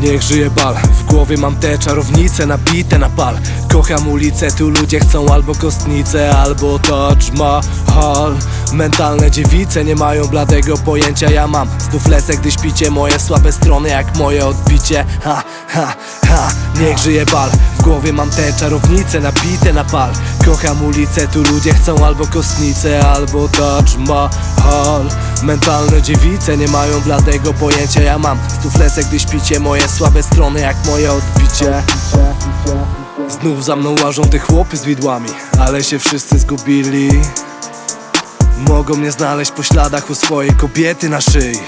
Niech żyje bal, w głowie mam te czarownice nabite na pal. Kocham ulicę, tu ludzie chcą albo kostnicę, albo Taj Mahal. Mentalne dziewice nie mają bladego pojęcia, ja mam Znów lecę, gdy śpicie. Moje słabe strony jak moje odbicie. Ha, ha, ha, niech żyje bal. W głowie mam te czarownice nabite na pal. Kocham ulicę, tu ludzie chcą albo kostnicę, albo Taj Mahal. Mentalne dziewice nie mają bladego pojęcia, ja mam Znów lecę, gdy śpicie. Moje słabe strony jak moje odbicie. Znów za mną łażą te chłopy z widłami Ale się wszyscy zgubili. Mogą mnie znaleźć po śladach u swojej kobiety na szyi.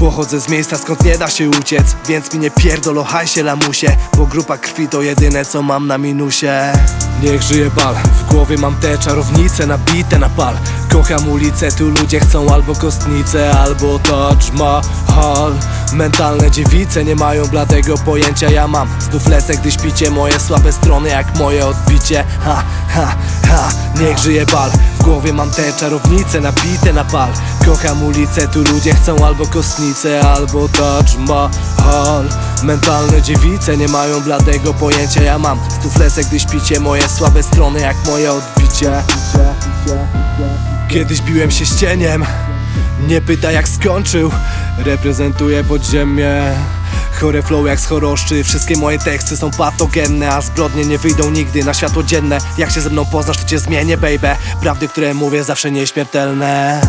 Pochodzę z miejsca skąd nie da się uciec Więc mi nie pierdol o hajsie lamusie Bo grupa krwi to jedyne co mam na minusie Niech żyje bal, w głowie mam te czarownice nabite na pal. Kocham ulicę, tu ludzie chcą albo kostnicę, albo Taj Mahal. Mentalne dziewice nie mają bladego pojęcia, ja mam Znów lecę, gdy śpicie moje słabe strony jak moje odbicie. Ha, ha, ha, niech żyje bal. W głowie mam te czarownice nabite na pal. Kocham ulicę, tu ludzie chcą albo kostnicę, albo Taj Mahal Mentalne dziewice nie mają bladego pojęcia, ja mam lecę, gdy śpicie moje słabe strony jak moje odbicie. Kiedyś biłem się z cieniem Nie pyta jak skończył. Reprezentuję podziemie. Chore flow jak z choroszczy. Wszystkie moje teksty są patogenne A zbrodnie nie wyjdą nigdy na światło dzienne. Jak się ze mną poznasz to cię zmienię baby. Prawdy, które mówię zawsze nieśmiertelne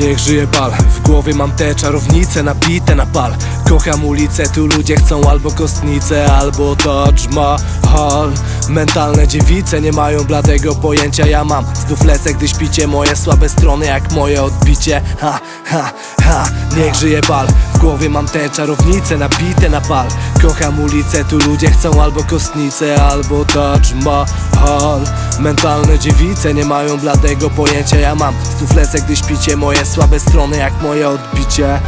Niech żyje bal, w głowie mam te czarownice nabite na pal. Kocham ulicę, tu ludzie chcą albo kostnicę, albo Taj Mahal Mentalne dziewice nie mają bladego pojęcia, ja mam Znów lecę, gdy śpicie moje słabe strony jak moje odbicie. Ha, ha, ha, niech żyje bal. W głowie mam te czarownice nabite na pal. Kocham ulicę, tu ludzie chcą albo kostnicę, albo Taj Mahal Mentalne dziewice nie mają bladego pojęcia, ja mam Znów lecę, gdy śpicie moje słabe strony jak moje odbicie